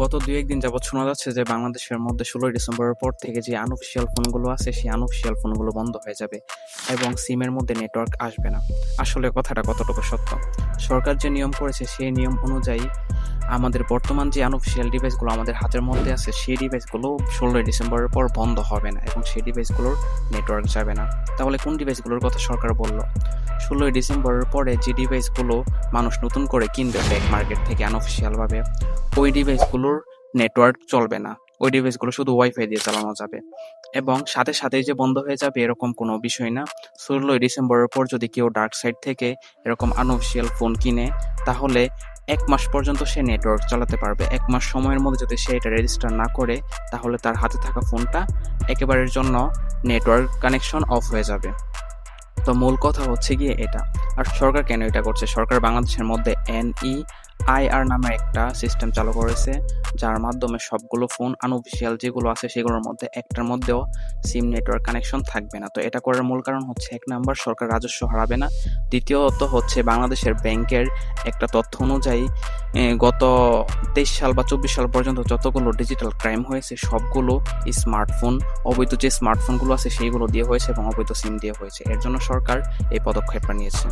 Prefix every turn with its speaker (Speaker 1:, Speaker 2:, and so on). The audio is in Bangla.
Speaker 1: গত দু একদিন যাবৎ শোনা যাচ্ছে যে বাংলাদেশের মধ্যে ষোলোই ডিসেম্বরের পর থেকে যে আনঅফিসিয়াল ফোনগুলো আছে, সেই আনঅফিসিয়াল ফোনগুলো বন্ধ হয়ে যাবে এবং সিমের মধ্যে নেটওয়ার্ক আসবে না। আসলে কথাটা কতটুকু সত্য? সরকার যে নিয়ম করেছে, সেই নিয়ম অনুযায়ী আমাদের বর্তমান যে আনঅফিসিয়াল ডিভাইসগুলো আমাদের হাতের মধ্যে আছে, সেই ডিভাইসগুলো ষোলোই ডিসেম্বরের পর বন্ধ হবে না এবং সেই ডিভাইসগুলোর নেটওয়ার্ক যাবে না। তাহলে কোন ডিভাইসগুলোর কথা সরকার বলল? ষোলোই ডিসেম্বরের পরে যে ডিভাইসগুলো মানুষ নতুন করে কিনবে ব্ল্যাক মার্কেট থেকে আনঅফিসিয়ালভাবে ওই ডিভাইসগুলোর নেটওয়ার্ক চলবে না। ওই ডিভাইসগুলো শুধু ওয়াইফাই দিয়ে চালানো যাবে। এবং সাথে সাথেই যে বন্ধ হয়ে যাবে এরকম কোনো বিষয় না। ষোলোই ডিসেম্বরের পর যদি কেউ ডার্ক সাইড থেকে এরকম আনঅফিসিয়াল ফোন কিনে, তাহলে এক মাস পর্যন্ত সে নেটওয়ার্ক চালাতে পারবে। এক মাস সময়ের মধ্যে যদি সে এটা রেজিস্টার না করে, তাহলে তার হাতে থাকা ফোনটা একেবারের জন্য নেটওয়ার্ক কানেকশন অফ হয়ে যাবে। তো মূল কথা হচ্ছে গিয়ে এটা। আর সরকার কেন এটা করছে? সরকার বাংলাদেশের মধ্যে এনই আইআর নামে একটা সিস্টেম চালু করেছে, যার মাধ্যমে সবগুলো ফোন আনঅফিসিয়াল যেগুলো আছে সেগুলোর মধ্যে একটার মধ্যেও সিম নেটওয়ার্ক কানেকশন থাকবে না। তো এটা করার মূল কারণ হচ্ছে এক নাম্বার, সরকার রাজস্ব হারাবে না। দ্বিতীয়ত হচ্ছে বাংলাদেশের ব্যাংকের একটা তথ্য অনুযায়ী গত তেইশ সাল বা চব্বিশ সাল পর্যন্ত যতগুলো ডিজিটাল ক্রাইম হয়েছে, সবগুলো স্মার্টফোন অবৈধ যে স্মার্টফোনগুলো আছে, সেইগুলো দিয়ে হয়েছে এবং অবৈধ সিম দিয়ে হয়েছে। এর জন্য সরকার এই পদক্ষেপটা নিয়েছে।